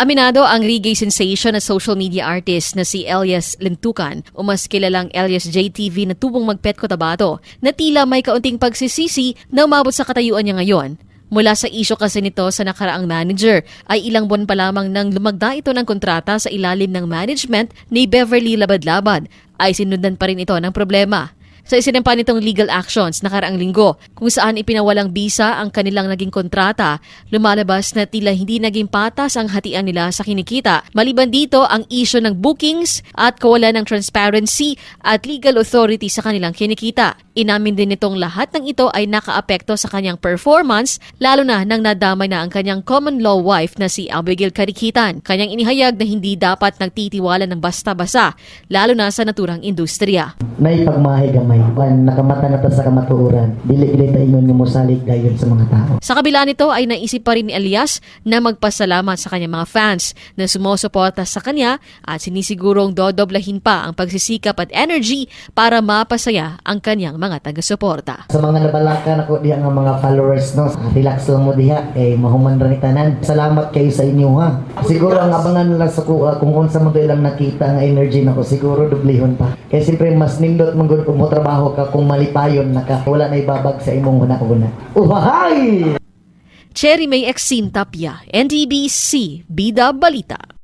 Aminado ang reggae sensation at social media artist na si Elias Lintukan o mas kilalang Elias JTV na tubong magpet Cotabato na tila may kaunting pagsisisi na umabot sa katayuan niya ngayon. Mula sa isyo kasi nito sa nakaraang manager ay ilang buwan pa lamang nang lumagda ito ng kontrata sa ilalim ng management ni Beverly Labad-Labad ay sinundan pa rin ito ng problema. Sa isinampa nitong legal actions nakaraang linggo kung saan ipinawalang bisa ang kanilang naging kontrata, lumalabas na tila hindi naging patas ang hatian nila sa kinikita. Maliban dito ang isyo ng bookings at kawalan ng transparency at legal authority sa kanilang kinikita. Inamin din nitong lahat ng ito ay nakaapekto sa kanyang performance lalo na nang nadamay na ang kanyang common law wife na si Abigail Karikitan. Kanyang inihayag na hindi dapat nagtitiwala ng basta-basa lalo na sa naturang industriya. Nay pagmahay wan nakamata na ta sa kamatuoran. Dili dili ta ingon nga mosalig dayon sa mga tao. Sa kabila nito ay naisip pa rin ni Elias na magpasalamat sa kanyang mga fans na sumusuporta sa kanya at sinisigurong dodoblahin pa ang pagsisikap at energy para mapasaya ang kanyang mga taga-suporta. Sa mga nabalaka nako diha nga mga followers no, relax lang mo diha kay mahuman ra ni tanan. Salamat kayo sa inyo ha. Siguro ang abangan lang sa kuha kung unsa mo ilang nakita nga energy nako siguro dublihon pa. Kay siyempre mas nindot man gud mo trabaho ka kung malipayon naka wala na ibabag sa imong una-una. Uhahay! Cherry May Exin Tapia, NDBC, Bida Balita.